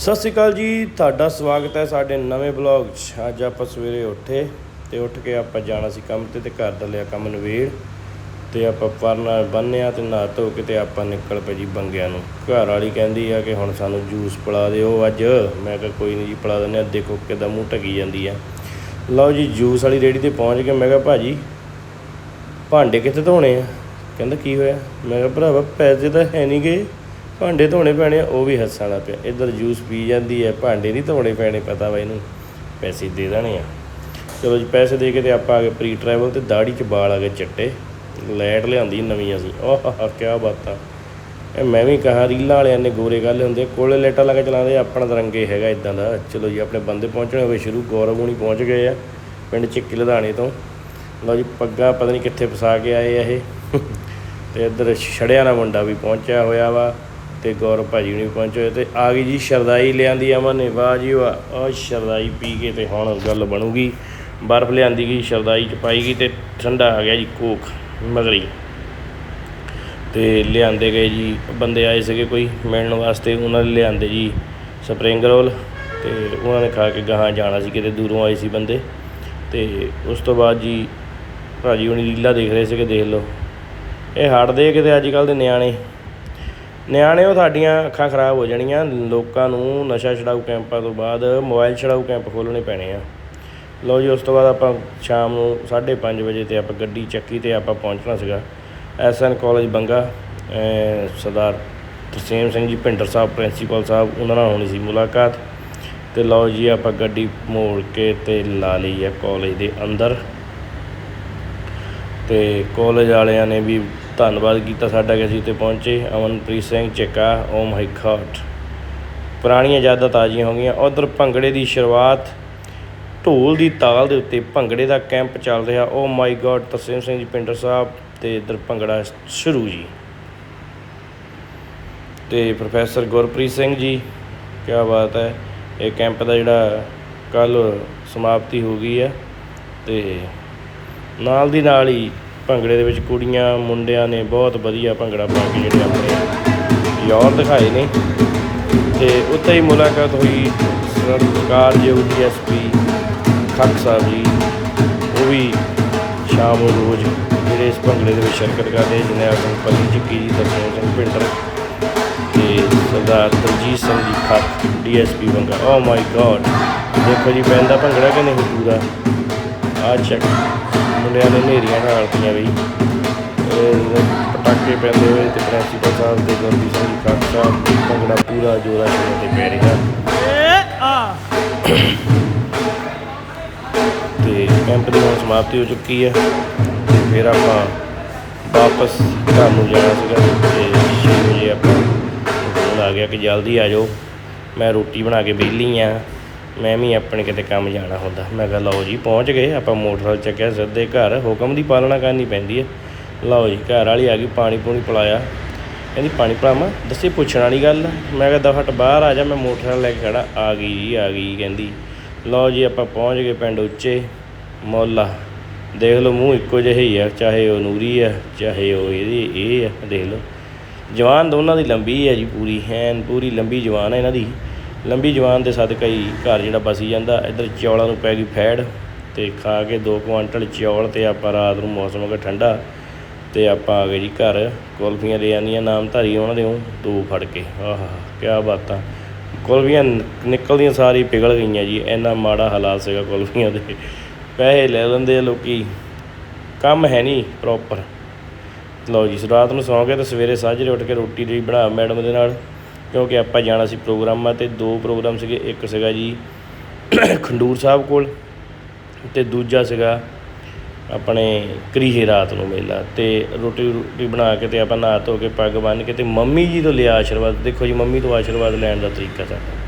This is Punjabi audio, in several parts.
ਸਤਿ ਸ਼੍ਰੀ ਅਕਾਲ ਜੀ, ਤੁਹਾਡਾ ਸਵਾਗਤ ਹੈ ਸਾਡੇ ਨਵੇਂ ਬਲੌਗ 'ਚ। ਅੱਜ ਆਪਾਂ ਸਵੇਰੇ ਉੱਠੇ ਤੇ ਉੱਠ ਕੇ ਆਪਾਂ ਜਾਣਾ ਸੀ ਕੰਮ ਤੇ ਤੇ ਘਰ ਦਾ ਲਿਆ ਕੰਮ ਨਵੇੜ ਤੇ ਆਪਾਂ ਪਰਨਾ ਬੰਨਿਆ ਤੇ ਨਹਾ ਧੋ ਕੇ ਤੇ ਆਪਾਂ ਨਿਕਲ ਪਏ ਜੀ ਬੰਗਿਆਂ ਨੂੰ। ਘਰ ਵਾਲੀ ਕਹਿੰਦੀ ਆ ਕਿ ਹੁਣ ਸਾਨੂੰ ਜੂਸ ਪਿਲਾ ਦਿਓ ਅੱਜ। ਮੈਂ ਕਿਹਾ ਕੋਈ ਨਹੀਂ ਜੀ, ਪਿਲਾ ਦਿੰਦੇ ਆ, ਦੇਖੋ ਕਿਦਾਂ ਮੂੰਹ ਢਕੀ ਜਾਂਦੀ ਆ। ਲਓ ਜੀ, ਜੂਸ ਵਾਲੀ ਰੇੜੀ ਤੇ ਪਹੁੰਚ ਕੇ ਮੈਂ ਕਿਹਾ, ਭਾਜੀ, ਭਾਂਡੇ ਕਿੱਥੇ ਧੋਣੇ ਆ? ਕਹਿੰਦਾ, ਕੀ ਹੋਇਆ? ਮੈਂ ਕਿਹਾ, ਭਰਾਵਾ, ਪੈਸੇ ਤਾਂ ਹੈ ਨਹੀਂ ਗਏ ਭਾਂਡੇ ਧੋਣੇ ਪੈਣੇ ਆ, ਉਹ ਵੀ ਹੱਸਣ ਵਾਲਾ ਪਿਆ। ਇੱਧਰ ਜੂਸ ਪੀ ਜਾਂਦੀ ਹੈ, ਭਾਂਡੇ ਨਹੀਂ ਧੋਣੇ ਪੈਣੇ, ਪਤਾ ਵਾ ਇਹਨੂੰ। ਪੈਸੇ ਦੇ ਦੇਣੇ ਆ। ਚਲੋ ਜੀ, ਪੈਸੇ ਦੇ ਕੇ ਤੇ ਆਪਾਂ ਆ ਗਏ ਪ੍ਰੀ ਟਰੈਵਲ ਤੇ ਦਾੜੀ 'ਚ ਵਾਲ ਆ ਗਏ ਚਿੱਟੇ। ਲਾਈਟ ਲਿਆਂਦੀ ਨਵੀਂ ਅਸੀਂ। ਓਹ ਕੀ ਬਾਤਾਂ ਇਹ ਮੈਂ ਵੀ ਕਹਾ, ਰੀਲਾਂ ਵਾਲਿਆਂ ਨੇ ਗੋਰੇ ਗੱਲ ਹੁੰਦੇ ਕੋਲੇ ਲਾਈਟਾਂ ਲਾ ਕੇ ਚਲਾਉਂਦੇ ਆਪਣਾ ਤਾਂ ਹੈਗਾ ਇਦਾਂ ਦਾ। ਚਲੋ ਜੀ, ਆਪਣੇ ਬੰਦੇ ਪਹੁੰਚਣੇ ਹੋਵੇ ਸ਼ੁਰੂ, ਗੌਰਵ ਹੁਣੀ ਪਹੁੰਚ ਗਏ ਆ, ਪਿੰਡ ਚਿੱਕੀ ਲਧਾਣੇ ਤੋਂ। ਲਓ ਜੀ, ਪੱਗਾ ਪਤਾ ਨਹੀਂ ਕਿੱਥੇ ਫਸਾ ਕੇ ਆਏ ਆ ਇਹ। ਤੇ ਇੱਧਰ ਛੜਿਆਂ ਦਾ ਮੁੰਡਾ ਵੀ ਪਹੁੰਚਿਆ ਹੋਇਆ ਵਾ। ਤੇ ਗੌਰਵ ਭਾਜੀ ਵੀ ਪਹੁੰਚੇ ਹੋਏ ਤੇ ਆ ਗਈ ਜੀ ਸ਼ਰਦਾਈ ਲਿਆਂਦੀ ਅਮਨ ਨੇ, ਵਾਹ ਜੀ ਵਾਹ। ਉਹ ਸ਼ਰਦਾਈ ਪੀ ਕੇ ਤੇ ਹੁਣ ਗੱਲ ਬਣੂਗੀ। ਬਰਫ਼ ਲਿਆਂਦੀ ਗਈ, ਸ਼ਰਦਾਈ ਚ ਪਾਈ ਗਈ ਤੇ ਠੰਡਾ ਆ ਗਿਆ ਜੀ ਕੋਕ, ਮਗਰੀ। ਤੇ ਲਿਆਂਦੇ ਗਏ ਜੀ, ਬੰਦੇ ਆਏ ਸੀਗੇ ਕੋਈ ਮਿਲਣ ਵਾਸਤੇ, ਉਹਨਾਂ ਨੇ ਲਿਆਂਦੇ ਜੀ ਸਪਰਿੰਗ ਰੋਲ ਤੇ ਉਹਨਾਂ ਨੇ ਖਾ ਕੇ ਗਾਹਾਂ ਜਾਣਾ ਸੀ, ਕਿਤੇ ਦੂਰੋਂ ਆਏ ਸੀ ਬੰਦੇ। ਤੇ ਉਸ ਤੋਂ ਬਾਅਦ ਜੀ ਭਾਜੀ ਹੁਣੀ ਲੀਲਾ ਦੇਖ ਰਹੇ ਸੀਗੇ, ਦੇਖ ਲਓ। ਇਹ ਹਟਦੇ ਕਿਤੇ ਅੱਜ ਕੱਲ ਦੇ ਨਿਆਣੇ? ਨਿਆਣੇ ਉਹ ਸਾਡੀਆਂ ਅੱਖਾਂ ਖਰਾਬ ਹੋ ਜਾਣੀਆਂ, ਲੋਕਾਂ ਨੂੰ ਨਸ਼ਾ ਛਡਾਊ ਕੈਂਪਾਂ ਤੋਂ ਬਾਅਦ ਮੋਬਾਈਲ ਛਡਾਊ ਕੈਂਪ ਖੋਲ੍ਹਣੇ ਪੈਣੇ ਆ। ਲਓ ਜੀ, ਉਸ ਤੋਂ ਬਾਅਦ ਆਪਾਂ ਸ਼ਾਮ ਨੂੰ 5:30 ਵਜੇ ਤੇ ਆਪਾਂ ਗੱਡੀ ਚੱਕੀ ਤੇ ਆਪਾਂ ਪਹੁੰਚਣਾ ਸੀਗਾ। ਐਸਐਨ ਕਾਲਜ ਬੰਗਾ ਸਰਦਾਰ ਤਰਸੇਮ ਸਿੰਘ ਜੀ, ਭਿੰਡਰ ਸਾਹਿਬ, ਪ੍ਰਿੰਸੀਪਲ ਸਾਹਿਬ, ਉਹਨਾਂ ਨਾਲ ਹੋਣੀ ਸੀ ਮੁਲਾਕਾਤ। ਤੇ ਲਓ ਜੀ, ਆਪਾਂ ਗੱਡੀ ਮੋੜ ਕੇ ਤੇ ਲਾ ਲਈ ਆ ਕਾਲਜ ਦੇ ਅੰਦਰ। ਤੇ ਕਾਲਜ ਵਾਲਿਆਂ ਨੇ ਵੀ ਧੰਨਵਾਦ ਕੀਤਾ ਸਾਡਾ ਕਿ ਅਸੀਂ ਉੱਥੇ ਪਹੁੰਚੇ। Amanpreet Singh ਚੱਕਾ oh my god ਪੁਰਾਣੀਆਂ ਯਾਦਾਂ ਤਾਜ਼ੀਆਂ ਹੋ ਗਈਆਂ। ਉਧਰ ਭੰਗੜੇ ਦੀ ਸ਼ੁਰੂਆਤ ਢੋਲ ਦੀ ਤਾਲ ਦੇ ਉੱਤੇ ਭੰਗੜੇ ਦਾ ਕੈਂਪ ਚੱਲ ਰਿਹਾ। Oh my god Tarsem Singh ji, Pinder ਸਾਹਿਬ ਤੇ ਇੱਧਰ ਭੰਗੜਾ ਸ਼ੁਰੂ ਜੀ। ਤੇ ਪ੍ਰੋਫੈਸਰ ਗੁਰਪ੍ਰੀਤ ਸਿੰਘ ਜੀ ਕੀ ਬਾਤ ਹੈ। ਇਹ ਕੈਂਪ ਦਾ ਜਿਹੜਾ ਕੱਲ ਸਮਾਪਤੀ ਹੋ ਗਈ ਹੈ ਤੇ ਨਾਲ ਦੀ ਨਾਲ ਹੀ ਭੰਗੜੇ ਦੇ ਵਿੱਚ ਕੁੜੀਆਂ, ਮੁੰਡਿਆਂ ਨੇ ਬਹੁਤ ਵਧੀਆ ਭੰਗੜਾ ਪਾ ਕੇ ਜਿਹੜੇ ਆਪਣੇ ਯੌਰ ਦਿਖਾਏ ਨੇ। ਤੇ ਉੱਥੇ ਹੀ ਮੁਲਾਕਾਤ ਹੋਈ ਸਰਕਾਰ ਜੋ ਡੀਐਸਪੀ ਖੱਕ ਸਾਹਿਬ ਜੀ। ਉਹ ਵੀ ਸ਼ਾਮ ਨੂੰ ਰੋਜ਼ ਜਿਹੜੇ ਇਸ ਭੰਗੜੇ ਦੇ ਵਿੱਚ ਸ਼ਿਰਕਤ ਕਰਦੇ ਜਿਹਨੇ ਆਪਣੀ ਪਲੀ ਚੱਕੀ ਜੀ ਦਰਸ਼ਨ ਸਿੰਘ ਪਿੰਡਰ ਤੇ Sardar Tarjeet Singh ji Khakk DSP Banga. Oh my god ਦੇਖੋ ਜੀ ਪੈਂਦਾ ਭੰਗੜਾ ਕਿ ਨਹੀਂ ਪੂਰਾ ਆ ਚੈੱਕ ਮੁੰਡਿਆਂ ਨੇ ਨੇਰੀਆਂ ਢਾਲਤੀਆਂ ਬਈ। ਪਟਾਕੇ ਪੈਂਦੇ ਹੋਏ ਤੇ ਪ੍ਰਿੰਸੀਪਲ ਸਾਹਿਬ ਦੇ ਗੁਰਦੀਪ ਸਿੰਘ ਜੀ ਖੱਕ ਸਾਹਿਬ ਭੰਗੜਾ ਪੂਰਾ ਜੋਰਾ ਸ਼ੋਰ ਤੇ ਪੈ ਰਿਹਾ। ਤੇ ਕੈਂਪ ਦੀ ਹੁਣ ਸਮਾਪਤੀ ਹੋ ਚੁੱਕੀ ਹੈ ਤੇ ਫਿਰ ਆਪਾਂ ਵਾਪਸ ਘਰ ਨੂੰ ਜਾਣਾ ਸੀਗਾ ਤੇ 6 ਵਜੇ ਆਪਾਂ ਫੋਨ ਆ ਗਿਆ ਕਿ ਜਲਦੀ ਆ ਜਾਓ। ਮੈਂ ਰੋਟੀ ਬਣਾ ਕੇ ਵਿਹਲੀ ਆ ਮੈਂ ਵੀ ਆਪਣੇ ਕਿਤੇ ਕੰਮ ਜਾਣਾ ਹੁੰਦਾ। ਮੈਂ ਕਿਹਾ, ਲਓ ਜੀ, ਪਹੁੰਚ ਗਏ। ਆਪਾਂ ਮੋਟਰਸਾਈਕਲ ਚੱਕਿਆ, ਸਿੱਧੇ ਘਰ। ਹੁਕਮ ਦੀ ਪਾਲਣਾ ਕਰਨੀ ਪੈਂਦੀ ਹੈ। ਲਓ ਜੀ, ਘਰ ਵਾਲੀ ਆ ਗਈ, ਪਾਣੀ ਪੂਣੀ ਪਿਲਾਇਆ। ਕਹਿੰਦੀ, ਪਾਣੀ ਪਿਲਾਵਾਂ? ਦੱਸੇ ਪੁੱਛਣ ਵਾਲੀ ਗੱਲ ਮੈਂ ਕਿਹਾ ਦਫਟ ਬਾਹਰ ਆ ਜਾ, ਮੈਂ ਮੋਟਰਸਾਈਕਲ ਲੈ ਕੇ ਖੜਾ। ਆ ਗਈ ਜੀ, ਆ ਗਈ ਕਹਿੰਦੀ। ਲਓ ਜੀ, ਆਪਾਂ ਪਹੁੰਚ ਗਏ ਪਿੰਡ ਉੱਚੇ। ਮੌਲਾ ਦੇਖ ਲਓ, ਮੂੰਹ ਇੱਕੋ ਜਿਹਾ ਹੀ ਆ, ਚਾਹੇ ਉਹ ਨੂਰੀ ਆ, ਚਾਹੇ ਉਹ ਇਹਦੀ, ਇਹ ਆ, ਦੇਖ ਲਓ। ਜਵਾਨ ਦੋਨਾਂ ਦੀ ਲੰਬੀ ਹੈ ਜੀ ਪੂਰੀ। ਹੈਨ ਪੂਰੀ ਲੰਬੀ ਜਵਾਨ ਹੈ ਇਹਨਾਂ ਦੀ। ਲੰਬੀ ਜਵਾਨ ਦੇ ਸਦਕਾ ਹੀ ਘਰ ਜਿਹੜਾ ਬਸੀ ਜਾਂਦਾ, ਇੱਧਰ ਚੌਲਾਂ ਨੂੰ ਪੈ ਗਈ ਫੈੜ ਤੇ ਖਾ ਕੇ 2 ਕੁਆਂਟਲ ਚੌਲ ਤੇ ਆਪਾਂ ਰਾਤ ਨੂੰ ਮੌਸਮ ਹੋ ਗਿਆ ਠੰਡਾ ਤੇ ਆਪਾਂ ਆ ਗਏ ਜੀ ਘਰ। ਕੁਲਫੀਆਂ ਲੈ ਆਂਦੀਆਂ ਨਾਮਧਾਰੀ ਉਹਨਾਂ ਦੇ ਉਹ ਦੋ ਫੜ ਕੇ। ਆਹਾ ਕੀ ਬਾਤਾਂ ਕੁਲਫੀਆਂ ਨ- ਨਿਕਲਦੀਆਂ ਸਾਰੀ ਪਿਘਲ ਗਈਆਂ ਜੀ, ਇੰਨਾ ਮਾੜਾ ਹਾਲਾਤ ਸੀਗਾ ਕੁਲਫੀਆਂ ਦੇ। ਪੈਸੇ ਲੈ ਲੈਂਦੇ ਆ ਲੋਕੀ। ਕੰਮ ਹੈ ਨਹੀਂ ਪ੍ਰੋਪਰ ਲਓ ਜੀ, ਰਾਤ ਨੂੰ ਸੌਂ ਕੇ ਤੇ ਸਵੇਰੇ ਸਾਜਰੇ ਉੱਠ ਕੇ ਰੋਟੀ ਦੀ ਬਣਾ ਮੈਡਮ ਦੇ ਨਾਲ। ਕਿਉਂਕਿ ਆਪਾਂ ਜਾਣਾ ਸੀ ਪ੍ਰੋਗਰਾਮਾਂ ਤੇ ਦੋ ਪ੍ਰੋਗਰਾਮ ਸੀਗੇ ਇੱਕ ਸੀਗਾ ਜੀ ਖੰਡੂਰ ਸਾਹਿਬ ਕੋਲ ਤੇ ਦੂਜਾ ਸੀਗਾ ਆਪਣੇ ਕਰੀਹੇ ਰਾਤ ਨੂੰ ਮੇਲਾ ਤੇ ਰੋਟੀ ਰੋਟੀ ਬਣਾ ਕੇ ਤੇ ਆਪਾਂ ਨਹਾ ਧੋ ਕੇ ਪੱਗ ਬੰਨ੍ਹ ਕੇ ਤੇ ਮੰਮੀ ਜੀ ਤੋਂ ਲਿਆ ਆਸ਼ੀਰਵਾਦ। ਦੇਖੋ ਜੀ ਮੰਮੀ ਤੋਂ ਆਸ਼ੀਰਵਾਦ ਲੈਣ ਦਾ ਤਰੀਕਾ ਸਾਡਾ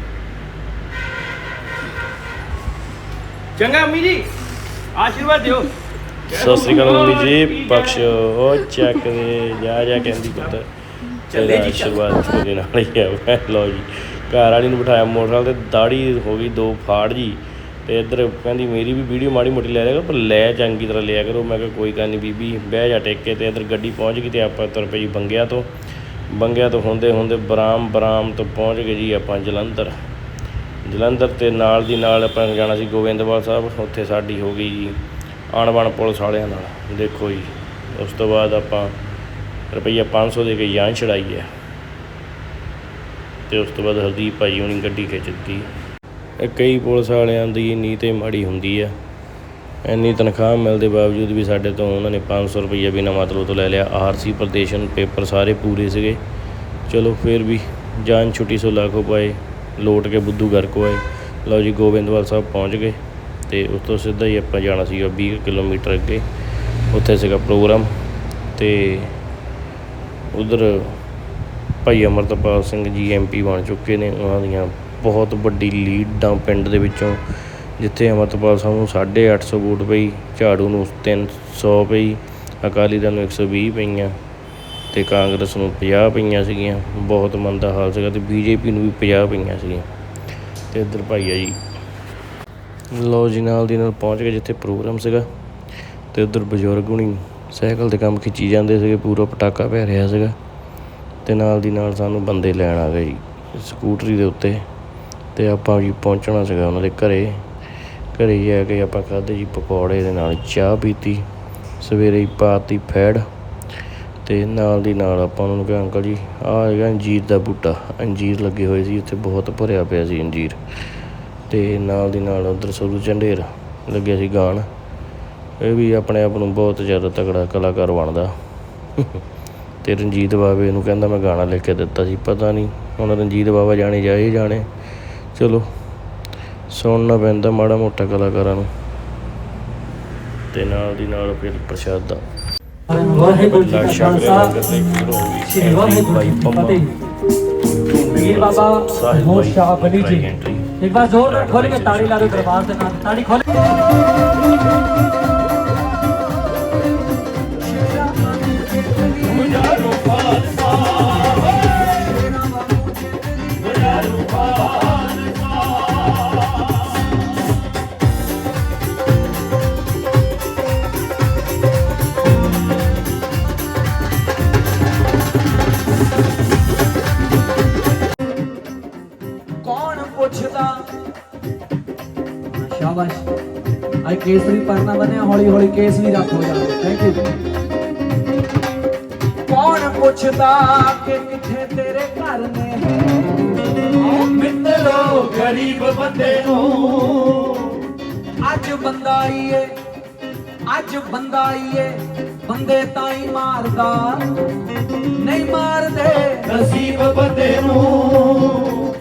ਚੰਗਾ ਅੰਮੀ ਜੀ ਆਸ਼ੀਰਵਾਦ ਦਿਓ। ਸਤਿ ਸ੍ਰੀ ਅਕਾਲ ਮੰਮੀ ਜੀ ਬਖਸ਼ ਉਹ ਚੱਕ ਦੇ ਜਾ ਜਾ ਕਹਿੰਦੀ ਪੁੱਤ। ਚੱਲੇ ਜੀ, ਚੱਲ। ਆਸ਼ੀਰਵਾਦ ਤੁਹਾਡੇ ਨਾਲ ਹੀ ਹੈ ਲਓ ਜੀ। ਘਰ ਵਾਲੀ ਨੂੰ ਬਿਠਾਇਆ ਮੋਟਰਸਾਈਕਲ ਤੇ ਦਾੜੀ ਹੋ ਗਈ ਦੋ ਫਾੜ ਜੀ। ਤੇ ਇੱਧਰ ਕਹਿੰਦੀ ਮੇਰੀ ਵੀ ਵੀਡੀਓ ਮਾੜੀ ਮੋਟੀ ਲੈ ਲਿਆ ਕਰੋ ਪਰ ਲੈ ਚੰਗੀ ਤਰ੍ਹਾਂ ਲਿਆ ਕਰੋ। ਮੈਂ ਕਿਹਾ ਕੋਈ ਗੱਲ ਨਹੀਂ ਬੀਬੀ ਬਹਿ ਜਾ ਟੇਕੇ ਕੇ ਤੇ ਇੱਧਰ ਗੱਡੀ ਪਹੁੰਚ ਗਈ ਤੇ ਆਪਾਂ ਤੁਰ ਪਏ ਜੀ ਬੰਗਿਆ ਤੋਂ। ਬੰਗਿਆ ਤੋਂ ਹੁੰਦੇ ਹੁੰਦੇ ਬਰਾਮ ਬਰਾਮ ਤੋਂ ਪਹੁੰਚ ਗਏ ਜੀ ਆਪਾਂ ਜਲੰਧਰ। ਜਲੰਧਰ ਤੇ ਨਾਲ ਦੀ ਨਾਲ ਆਪਾਂ ਜਾਣਾ ਸੀ ਗੋਬਿੰਦਵਾਲ ਸਾਹਿਬ ਉੱਥੇ ਸਾਡੀ ਹੋ ਗਈ ਜੀ ਆਣਬਣ ਪੁਲਿਸ ਵਾਲਿਆਂ ਨਾਲ। ਦੇਖੋ ਜੀ ਉਸ ਤੋਂ ਬਾਅਦ ਆਪਾਂ ਰੁਪਈਆ 500 ਦੇ ਕੇ ਜਾਨ ਛੜਾਈ ਹੈ। ਤੇ ਉਸ ਤੋਂ ਬਾਅਦ ਹਰਦੀਪ ਭਾਈ ਹੁਣੀ ਗੱਡੀ ਖਿੱਚ ਦਿੱਤੀ ਇਹ ਕਈ ਪੁਲਿਸ ਵਾਲਿਆਂ ਦੀ ਨੀਤ ਹੀ ਮਾੜੀ ਹੁੰਦੀ ਆ ਇੰਨੀ ਤਨਖਾਹ ਮਿਲਣ ਦੇ ਬਾਵਜੂਦ ਵੀ ਸਾਡੇ ਤੋਂ ਉਹਨਾਂ ਨੇ 500 ਰੁਪਈਆ ਬਿਨਾਂ ਮਤਲਬ ਤੋਂ ਲੈ ਲਿਆ। ਆਰਸੀ ਪ੍ਰਦੇਸ਼ਨ ਪੇਪਰ ਸਾਰੇ ਪੂਰੇ ਸੀਗੇ। ਚਲੋ ਫਿਰ ਵੀ ਜਾਨ ਛੁੱਟੀ ਸੋ ਲਾਖੋ ਪਾਏ ਲੋਟ ਕੇ ਬੁੱਧੂ ਘਰ ਕੋ ਆਏ। ਲਓ ਜੀ ਗੋਬਿੰਦਵਾਲ ਸਾਹਿਬ ਪਹੁੰਚ ਗਏ ਤੇ ਉਸ ਤੋਂ ਸਿੱਧਾ ਹੀ ਆਪਾਂ ਜਾਣਾ ਸੀਗਾ 20 ਕਿਲੋਮੀਟਰ ਅੱਗੇ। ਉੱਥੇ ਸੀਗਾ ਪ੍ਰੋਗਰਾਮ ਤੇ ਉਧਰ ਭਾਈ ਅਮਰਤਪਾਲ ਸਿੰਘ ਜੀ ਐਮਪੀ ਬਣ ਚੁੱਕੇ ਨੇ, ਉਹਨਾਂ ਦੀਆਂ ਬਹੁਤ ਵੱਡੀ ਲੀਡਾਂ ਪਿੰਡ ਦੇ ਵਿੱਚੋਂ, ਜਿੱਥੇ ਅਮਰਤਪਾਲ ਸਾਹਿਬ ਨੂੰ 850 ਵੋਟ ਪਈ, ਝਾੜੂ ਨੂੰ 300 ਪਈ, ਅਕਾਲੀ ਦਲ ਨੂੰ 120 ਪਈਆਂ ਤੇ ਕਾਂਗਰਸ ਨੂੰ 50 ਪਈਆਂ ਸੀਗੀਆਂ, ਬਹੁਤ ਮੰਦਾ ਹਾਲ ਸੀਗਾ ਤੇ ਬੀਜੇਪੀ ਨੂੰ ਵੀ 50 ਪਈਆਂ ਸੀਗੀਆਂ। ਤੇ ਇੱਧਰ ਭਾਈ ਆ ਜੀ, ਲਓ ਜੀ ਨਾਲ ਦੀ ਨਾਲ ਪਹੁੰਚ ਗਏ ਜਿੱਥੇ ਪ੍ਰੋਗਰਾਮ ਸੀਗਾ ਤੇ ਉੱਧਰ ਬਜ਼ੁਰਗ ਹੁਣੀ ਸਾਈਕਲ ਤੇ ਕੰਮ ਖਿੱਚੀ ਜਾਂਦੇ ਸੀਗੇ, ਪੂਰਾ ਪਟਾਕਾ ਪੈ ਰਿਹਾ ਸੀਗਾ ਅਤੇ ਨਾਲ ਦੀ ਨਾਲ ਸਾਨੂੰ ਬੰਦੇ ਲੈਣ ਆ ਗਏ ਜੀ, ਸਕੂਟਰੀ ਦੇ ਉੱਤੇ ਅਤੇ ਆਪਾਂ ਜੀ ਪਹੁੰਚਣਾ ਸੀਗਾ ਉਹਨਾਂ ਦੇ ਘਰ। ਘਰੇ ਜਾ ਕੇ ਆਪਾਂ ਖਾਧੇ ਜੀ ਪਕੌੜੇ ਦੇ ਨਾਲ ਚਾਹ ਪੀਤੀ, ਸਵੇਰੇ ਹੀ ਪਾਤੀ ਫੈੜ ਅਤੇ ਨਾਲ ਦੀ ਨਾਲ ਆਪਾਂ ਉਹਨਾਂ ਨੂੰ ਕਿਹਾ, ਅੰਕਲ ਜੀ, ਆਹ ਹੈਗਾ ਅੰਜੀਰ ਦਾ ਬੂਟਾ। ਅੰਜੀਰ ਲੱਗੇ ਹੋਏ ਸੀ, ਉੱਥੇ ਬਹੁਤ ਭਰਿਆ ਪਿਆ ਸੀ ਅੰਜੀਰ ਅਤੇ ਨਾਲ ਦੀ ਨਾਲ ਉਧਰ ਸਰੂ ਝੰਡੇਰ ਲੱਗਿਆ ਸੀ ਗਾਣ। ਇਹ ਵੀ ਆਪਣੇ ਆਪ ਨੂੰ ਬਹੁਤ ਜ਼ਿਆਦਾ ਤਗੜਾ ਕਲਾਕਾਰ ਬਣਦਾ। ਤੇ ਰਣਜੀਤ ਬਾਵੇ ਨੂੰ ਕਹਿੰਦਾ ਮੈਂ ਗਾਣਾ ਲਿਖ ਕੇ ਦਿੱਤਾ ਸੀ ਪਤਾ ਨਹੀਂ ਹੁਣ ਰਣਜੀਤ ਬਾਵਾ ਜਾਣੇ ਜਾਏ ਜਾਣੇ। ਚਲੋ ਸੁਣਨਾ ਪੈਂਦਾ ਮਾੜਾ ਮੋਟਾ ਕਲਾਕਾਰਾਂ ਨੂੰ। ਤੇ ਨਾਲ ਦੀ ਨਾਲ ਫਿਰ ਪ੍ਰਸ਼ਾਦਾ। ਵਾਹਿਗੁਰੂ ਜੀ ਕਾ ਲਾਸ਼ਾ ਖਾਲਸਾ ਤੇ ਸ਼ੁਰੂ ਹੋ ਗਈ ਸ੍ਰੀ ਵਾਹਿਗੁਰੂ ਭਾਈ ਜੀ ਕੀ ਪੰਮਾ। ਫਤਿਹ। ਵੀਰ ਬਾਬਾ ਸਾਹਿਬ ਮੋਹ ਭਾਈ ਸ਼ਾਹ ਬਲੀ ਜੀ। ਐਂਟਰੀ। ਇੱਕ ਵਾਰ ਜ਼ੋਰ ਨਾਲ ਖੋਲ ਕੇ ਤਾੜੀ ਲਾ ਦਿਓ ਦਰਬਾਰ ਦੇ ਨਾਲ। ਤਾੜੀ ਖੋਲ ਸ਼ਾਬਾਸ਼। ਆਈ ਕੇਸ ਵੀ ਪਰਨਾ ਬਣਿਆ ਹੌਲੀ ਹੌਲੀ ਕੇਸ ਵੀ ਰੱਖ ਹੋ ਜਾਣਾ। ਥੈਂਕ ਯੂ ਪੁੱਛਦਾ ਕਿ ਕਿੱਥੇ ਤੇਰੇ ਘਰ ਨੇ? ਮਿੱਤਰੋ ਗਰੀਬ ਬੰਦੇ ਨੂੰ ਅੱਜ ਬੰਦਾ ਆਈਏ ਅੱਜ ਬੰਦਾ ਆਈਏ ਬੰਦੇ ਤਾਂ ਹੀ ਮਾਰਦਾ। ਨਹੀਂ ਮਾਰਦੇ। ਨਸੀਬ ਬੰਦੇ ਨੂੰ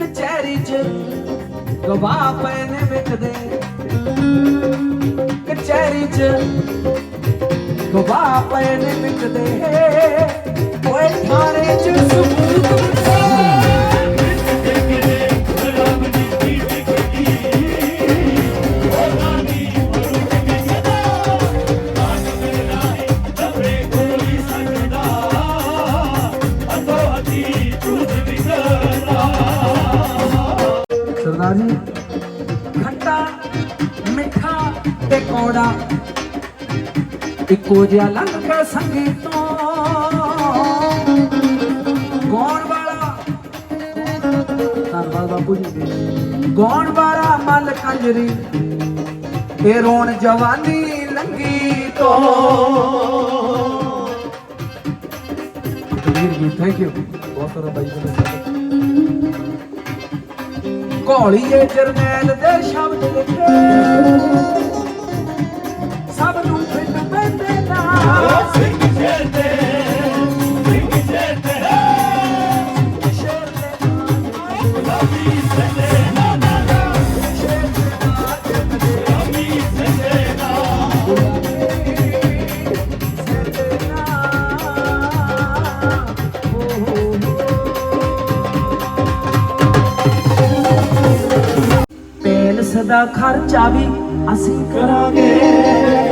ਕਚਹਿਰੀ 'ਚ ਗਵਾਹ ਪਏ ਨੇ ਵਿਕਦੇ। ਕਚਹਿਰੀ 'ਚ ਗਵਾਹ ਪਏ ਨੇ ਵਿਕਦੇ ਓਏ ਥਾਣੇ 'ਚ ਸਬੂਤ ਸਰਦਾਰ ਜੀ ਖੱਟਾ ਮਿੱਠਾ ਤੇ ਕੌੜਾ ਇੱਕੋ ਜਿਹਾ ਲੰਘ ਕੇ ਤੋਂ। ਗਾਉਣ ਵਾਲਾ ਧੰਨਵਾਦ ਬਾਪੂ ਜੀ ਗਾਉਣ ਵਾਲਾ ਮਲ ਕੰਜਰੀ ਤੇ ਰੋਣ ਜਵਾਨੀ ਲੰਗੀ ਤੋਂ। ਕਬੀਰ ਜੀ ਥੈਂਕ ਯੂ ਬਹੁਤ ਸਾਰਾ ਬਾਈ ਜੀ ਘੋਲੀਏ ਜਰਨੈਲ ਦੇ ਸ਼ਬਦ ਲਿਖੇ ਦੇ ਨਾਮ ਦਾ ਖਰਚਾ ਵੀ ਅਸੀਂ ਕਰਾਂਗੇ।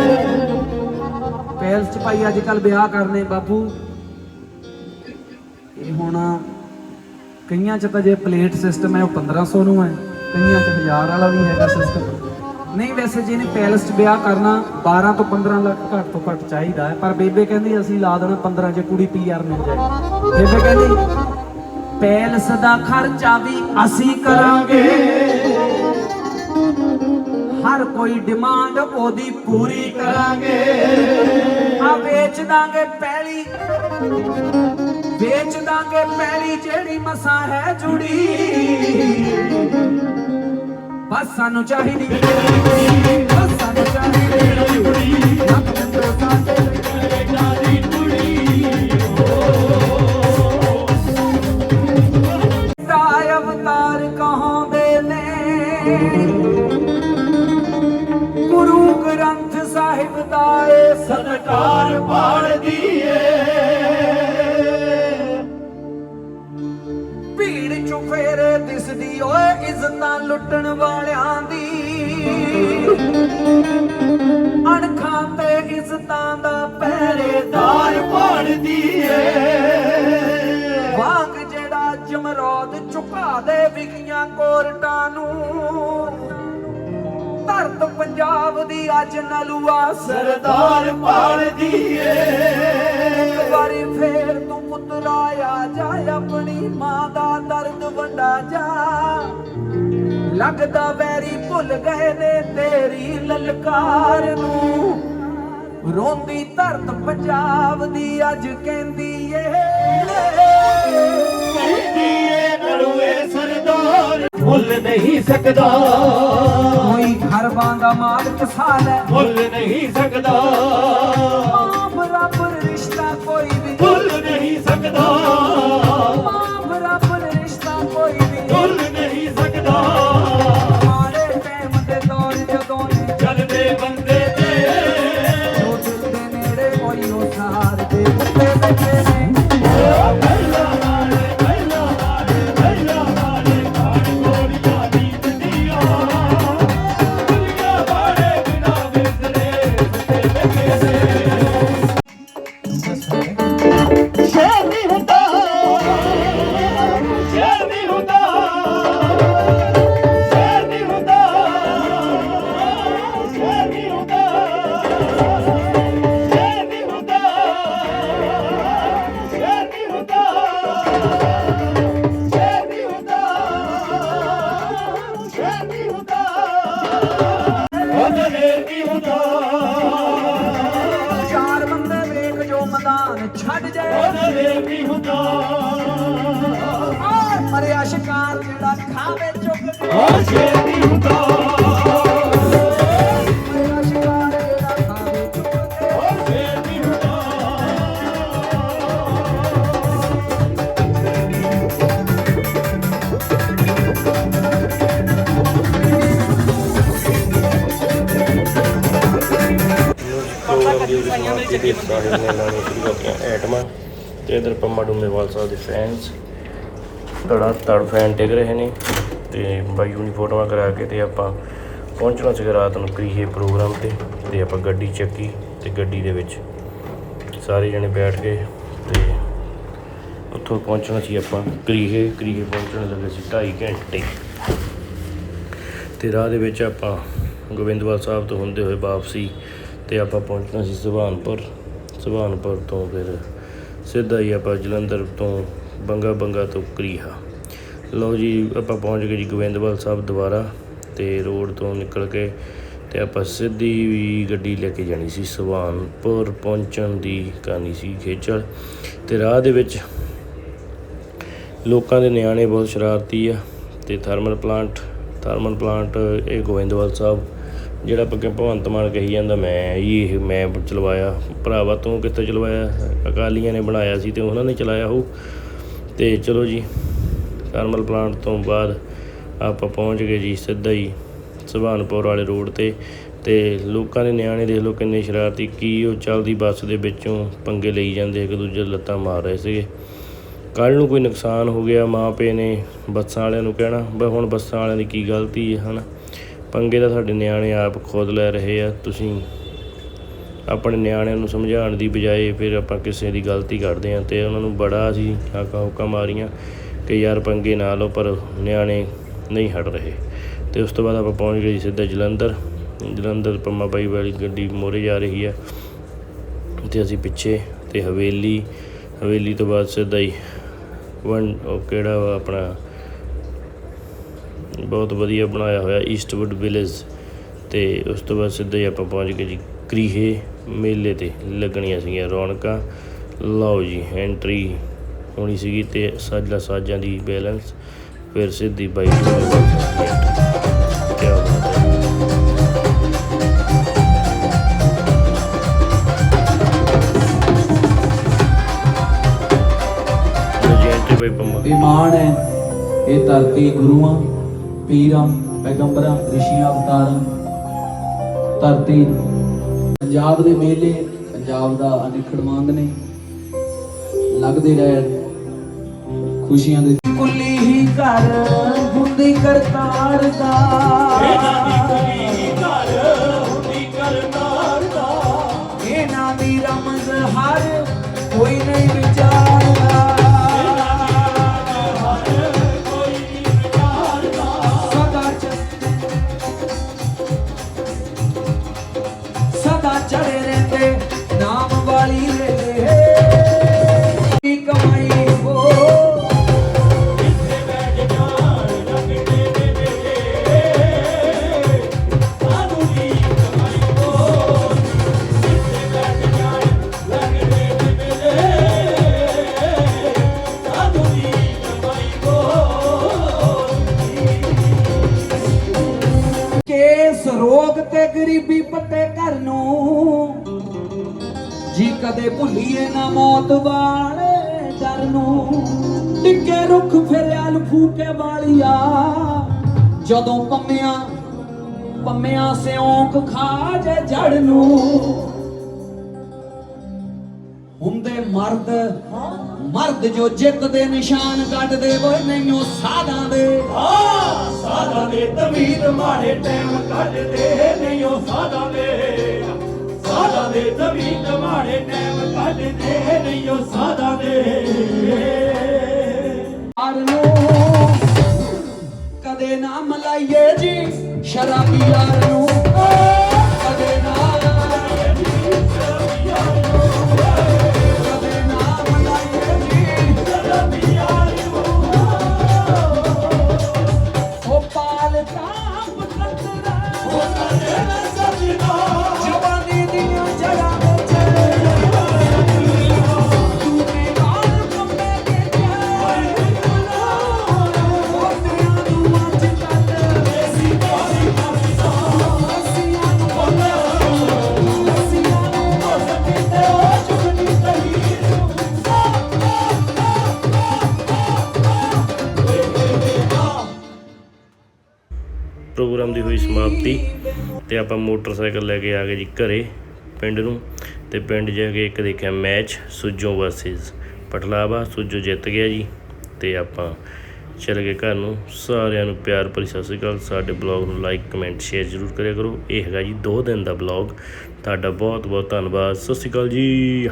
ਭਾਈ ਅੱਜ ਕੱਲ ਵਿਆਹ ਕਰਨੇ ਬਾਪੂ। ਇਹ ਹੁਣ ਕਈਆਂ ਚ ਤਾਂ ਜੇ ਪਲੇਟ ਸਿਸਟਮ ਹੈ, ਉਹ 1500 ਨੂੰ ਹੈ। ਕਈਆਂ ਚ 1000 ਵਾਲਾ ਵੀ ਹੈਗਾ ਸਿਸਟਮ ਨਹੀਂ, ਵੈਸੇ ਜਿਹਨੇ ਪੈਲਸ ਚ ਵਿਆਹ ਕਰਨਾ 12 ਤੋਂ 15 ਲੱਖ ਘੱਟ ਤੋਂ ਘੱਟ ਚਾਹੀਦਾ ਹੈ। ਪਰ ਬੇਬੇ ਕਹਿੰਦੀ, ਅਸੀਂ ਲਾ ਦੇਣਾ 15 ਚ ਕੁੜੀ ਪੀਆਰ ਮਿਲ ਜਾਏ। ਬੇਬੇ ਕਹਿੰਦੀ ਪੈਲਸ ਦਾ ਖਰਚਾ ਵੀ ਅਸੀਂ ਕਰਾਂਗੇ। ਹਰ ਕੋਈ ਡਿਮਾਂਡ ਉਹਦੀ ਪੂਰੀ ਕਰਾਂਗੇ। ਆ ਵੇਚ ਦਾਂਗੇ ਪੈਲੀ। ਵੇਚ ਦਾਂਗੇ ਪੈਲੀ ਜਿਹੜੀ ਮਸਾਂ ਹੈ ਜੁੜੀ। ਬਸ ਸਾਨੂੰ ਚਾਹੀਦੀ। ਬਸ ਸਾਨੂੰ ਚਾਹੀਦੀ। ਦੇ ਵਿਗੀਆਂ ਕੋਰਟਾਂ ਨੂੰ। ਧਰਤ ਪੰਜਾਬ ਦੀ ਅੱਜ ਨਲੂਆ ਸਰਦਾਰ ਪਾਲਦੀ ਏ ਵਾਰੀ ਫੇਰ ਤੂੰ ਪੁੱਤਰਾ ਆ ਜਾ, ਆਪਣੀ ਮਾਂ ਦਾ ਦਰਦ ਵੰਡਾ ਜਾ। ਲੱਗਦਾ ਵੈਰੀ ਭੁੱਲ ਗਏ ਨੇ ਤੇਰੀ ਲਲਕਾਰ ਨੂੰ। ਰੋਂਦੀ ਧਰਤ ਪੰਜਾਬ ਦੀ ਅੱਜ ਕਹਿੰਦੀ ਏ। ਮੁੱਲ ਨਹੀਂ ਸਕਦਾ। ਕੋਈ ਖਰਬਾਂ ਦਾ ਮਾਲਕ ਸਾਲ ਮੁੱਲ ਨਹੀਂ ਸਕਦਾ। ਮੈਦਾਨ ਛੱਡ ਜੇ ਉਹਦੇ ਵੀ ਹੁੰਦਾ। ਮਰੇ ਆਸ਼ਿਕਾਂ ਜਿਹੜਾ ਖਾਵੇ ਚੁੱਕ ਉਹ ਛੇਤੀ ਹੁੰਦਾ। ਦੇ ਸਾਹਿਬ ਨੇ ਲਾਉਣੀ ਸ਼ੁਰੂ ਕਰਤੀਆਂ ਐਟਮਾਂ ਤੇ ਇਧਰ ਪੰਮਾ ਡੂਮੇਵਾਲ ਸਾਹਿਬ ਦੇ ਫੈਨਸ ਧੜਾ ਧੜ ਫੈਨ ਟਿਕ ਰਹੇ ਨੇ ਤੇ ਬਾਈ ਹੁਣੀ ਫੋਟੋਆਂ ਕਰਾ ਕੇ ਤੇ ਆਪਾਂ ਪਹੁੰਚਣਾ ਸੀਗਾ ਰਾਤ ਨੂੰ ਕਰੀਏ ਪ੍ਰੋਗਰਾਮ ਤੇ। ਤੇ ਆਪਾਂ ਗੱਡੀ ਚੱਕੀ ਤੇ ਗੱਡੀ ਦੇ ਵਿੱਚ ਸਾਰੇ ਜਣੇ ਬੈਠ ਗਏ ਤੇ ਉੱਥੋਂ ਪਹੁੰਚਣਾ ਸੀ ਆਪਾਂ ਕਰੀਏ ਕਰੀਏ ਪਹੁੰਚਣ ਲੱਗੇ ਸੀ 2.5 ਘੰਟੇ। ਤੇ ਰਾਹ ਦੇ ਵਿੱਚ ਆਪਾਂ ਗੋਬਿੰਦਵਾਲ ਸਾਹਿਬ ਤੋਂ ਹੁੰਦੇ ਹੋਏ ਵਾਪਸੀ ਤੇ ਆਪਾਂ ਪਹੁੰਚਣਾ ਸੀ ਸੁਭਾਨਪੁਰ। ਸੁਭਾਨਪੁਰ ਤੋਂ ਫਿਰ ਸਿੱਧਾ ਹੀ ਆਪਾਂ ਜਲੰਧਰ ਤੋਂ ਬੰਗਾ ਬੰਗਾ ਤੋਂ ਕਰੀਹਾ। ਲਓ ਜੀ, ਆਪਾਂ ਪਹੁੰਚ ਗਏ ਜੀ ਗੋਬਿੰਦਵਾਲ ਸਾਹਿਬ ਦੁਬਾਰਾ ਤੇ ਰੋਡ ਤੋਂ ਨਿਕਲ ਕੇ ਤੇ ਆਪਾਂ ਸਿੱਧੀ ਵੀ ਗੱਡੀ ਲੈ ਕੇ ਜਾਣੀ ਸੀ ਸੁਭਾਨਪੁਰ। ਪਹੁੰਚਣ ਦੀ ਕਹਾਣੀ ਸੀ ਖੇਚਲ ਤੇ ਰਾਹ ਦੇ ਵਿੱਚ ਲੋਕਾਂ ਦੇ ਨਿਆਣੇ ਬਹੁਤ ਸ਼ਰਾਰਤੀ ਆ ਤੇ ਥਰਮਲ ਪਲਾਂਟ ਥਰਮਲ ਪਲਾਂਟ ਇਹ ਗੋਬਿੰਦਵਾਲ ਸਾਹਿਬ ਜਿਹੜਾ ਪੱਕੇ ਭਗਵੰਤ ਮਾਨ ਕਹੀ ਜਾਂਦਾ, ਮੈਂ ਜੀ ਇਹ, ਮੈਂ ਚਲਵਾਇਆ। ਭਰਾਵਾ, ਤੂੰ ਕਿੱਥੇ ਚਲਵਾਇਆ? ਅਕਾਲੀਆਂ ਨੇ ਬਣਾਇਆ ਸੀ ਤੇ ਉਹਨਾਂ ਨੇ ਚਲਾਇਆ ਹੋ ਤੇ ਚਲੋ ਜੀ ਥਰਮਲ ਪਲਾਂਟ ਤੋਂ ਬਾਅਦ ਆਪਾਂ ਪਹੁੰਚ ਗਏ ਜੀ ਸਿੱਧਾ ਹੀ ਸੁਭਾਨਪੁਰ ਵਾਲੇ ਰੋਡ ਤੇ। ਤੇ ਲੋਕਾਂ ਦੇ ਨਿਆਣੇ ਦੇਖ ਲਓ ਕਿੰਨੇ ਸ਼ਰਾਰਤੀ, ਕੀ ਉਹ ਚੱਲਦੀ ਬੱਸ ਦੇ ਵਿੱਚੋਂ ਪੰਗੇ ਲਈ ਜਾਂਦੇ, ਇੱਕ ਦੂਜੇ ਲੱਤਾਂ ਮਾਰ ਰਹੇ ਸੀਗੇ। ਕੱਲ ਨੂੰ ਕੋਈ ਨੁਕਸਾਨ ਹੋ ਗਿਆ ਮਾਂ ਪੇ ਨੇ ਬੱਸਾਂ ਵਾਲਿਆਂ ਨੂੰ ਕਹਿਣਾ, ਬਈ ਹੁਣ ਬੱਸਾਂ ਵਾਲਿਆਂ ਦੀ ਕੀ ਗਲਤੀ ਹੈ, ਹਨਾ? ਪੰਗੇ ਤਾਂ ਸਾਡੇ ਨਿਆਣੇ ਆਪ ਖੁਦ ਲੈ ਰਹੇ ਆ, ਤੁਸੀਂ ਆਪਣੇ ਨਿਆਣਿਆਂ ਨੂੰ ਸਮਝਾਉਣ ਦੀ ਬਜਾਏ ਫਿਰ ਆਪਾਂ ਕਿਸੇ ਦੀ ਗਲਤੀ ਕੱਢਦੇ ਆ ਤੇ ਉਹਨਾਂ ਨੂੰ ਬੜਾ ਅਸੀਂ ਹਾਕਾ ਹੁਕਾ ਮਾਰੀਆਂ ਕਿ ਯਾਰ ਪੰਗੇ ਨਾ ਲਓ, ਪਰ ਨਿਆਣੇ ਨਹੀਂ ਹਟ ਰਹੇ। ਤੇ ਉਸ ਤੋਂ ਬਾਅਦ ਆਪਾਂ ਪਹੁੰਚ ਗਏ ਸਿੱਧਾ ਜਲੰਧਰ। ਜਲੰਧਰ ਪੰਮਾ ਬਾਈ ਵਾਲੀ ਗੱਡੀ ਮੋਰੇ ਜਾ ਰਹੀ ਹੈ ਤੇ ਅਸੀਂ ਪਿੱਛੇ ਤੇ ਹਵੇਲੀ ਹਵੇਲੀ ਤੋਂ ਬਾਅਦ ਸਿੱਧਾ ਹੀ ਵਨ ਉਹ ਕਿਹੜਾ ਵਾ ਆਪਣਾ ਬਹੁਤ ਵਧੀਆ ਬਣਾਇਆ ਹੋਇਆ ਈਸਟਵੁੱਡ ਵਿਲੇਜ ਤੇ ਉਸ ਤੋਂ ਬਾਅਦ ਸਿੱਧਾ ਹੀ ਆਪਾਂ ਪਹੁੰਚ ਗਏ ਜੀ ਕਰੀਹੇ ਮੇਲੇ ਤੇ ਲੱਗਣੀਆਂ ਸੀਗੀਆਂ ਰੌਣਕਾਂ। ਲਓ ਜੀ ਐਂਟਰੀ ਹੋਣੀ ਸੀਗੀ ਤੇ ਸਾਜਾ ਸਾਜਾਂ ਦੀ ਬੈਲੈਂਸ ਫਿਰ ਸਿੱਧੀ ਬਾਈਕ ਕੀ ਬਾਤ ਹੈ। ਇਹ ਮਾਣ ਹੈ, ਇਹ ਧਰਤੀ ਗੁਰੂਆਂ ਪੀਰਾਂ ਪੈਗੰਬਰਾਂ ਰਿਸ਼ੀਆਂ ਅਵਤਾਰਾਂ। ਧਰਤੀ ਪੰਜਾਬ ਦੇ ਮੇਲੇ ਪੰਜਾਬ ਦਾ ਅਨਿਖੜ ਮੰਗ ਨੇ ਲੱਗਦੇ ਰਹੇ ਖੁਸ਼ੀਆਂ ਦੇ ਕੁੱਲੀ ਹੀ ਘਰ ਹੁੰਦੀ ਕਰਤਾਰ ਦਾ। ਸਦਾ ਚੜੇ ਕਦੇ ਭੁੱਲੀਏ ਨਾ ਮੌਤ ਵਾਲੇ ਡਰ ਨੂੰ। ਟਿੱਕੇ ਰੁੱਖ ਫਿਰਿਆ ਲਫੂਕੇ ਵਾਲੀਆ। ਜਦੋਂ ਪੰਮਿਆਂ ਪੰਮਿਆਂ ਸਿਉਂਕ ਖਾ ਜੇ ਜੜ ਨੂੰ। ਹੁੰਦੇ ਮਰਦ ਮਰਦ ਜੋ ਜਿੱਤ ਦੇ ਨਿਸ਼ਾਨ ਕੱਢਦੇ ਵੋ ਨਹੀਂਓ ਸਾਧਾਂ ਦੇ। ਸਾਦਾ ਦੇ ਤਮੀਰ ਮਾਰੇ ਟਾਈਮ ਕੱਢਦੇ ਨਹੀਂ ਉਹ ਸਾਦਾ ਦੇ। ਸਾਦਾ ਦੇ ਤਮੀਰ ਮਾਰੇ ਟਾਈਮ ਕੱਢਦੇ ਨਹੀਂ ਉਹ ਸਾਦਾ ਦੇ। ਯਾਰ ਨੂੰ ਕਦੇ ਨਾ ਮਲਾਈਏ ਜੀ, ਸ਼ਰਾਬੀ ਯਾਰ ਨੂੰ। ਪ੍ਰੋਗਰਾਮ ਦੀ ਹੋਈ ਸਮਾਪਤੀ ਤੇ ਆਪਾਂ ਮੋਟਰਸਾਈਕਲ ਲੈ ਕੇ ਆ ਗਏ ਜੀ ਘਰੇ, ਪਿੰਡ ਨੂੰ। ਤੇ ਪਿੰਡ ਜਾ ਕੇ ਇੱਕ ਦੇਖਿਆ ਮੈਚ, ਸੁੱਜੋ ਵਰਸਸ ਪਟਲਾਵਾ। ਸੁੱਜੋ ਜਿੱਤ ਗਿਆ ਜੀ ਤੇ ਆਪਾਂ ਚਲੇ ਗਏ ਘਰ ਨੂੰ। ਸਾਰਿਆਂ ਨੂੰ ਪਿਆਰ ਭਰੀ ਸਤਿ ਸ਼੍ਰੀ ਅਕਾਲ। ਸਾਡੇ ਬਲੌਗ ਨੂੰ ਲਾਈਕ ਕਮੈਂਟ ਸ਼ੇਅਰ ਜ਼ਰੂਰ ਕਰਿਆ ਕਰੋ। ਇਹ ਹੈਗਾ ਜੀ 2 ਦਿਨ ਦਾ ਬਲੌਗ। ਤੁਹਾਡਾ ਬਹੁਤ ਬਹੁਤ ਧੰਨਵਾਦ। ਸਤਿ ਸ਼੍ਰੀ ਅਕਾਲ ਜੀ।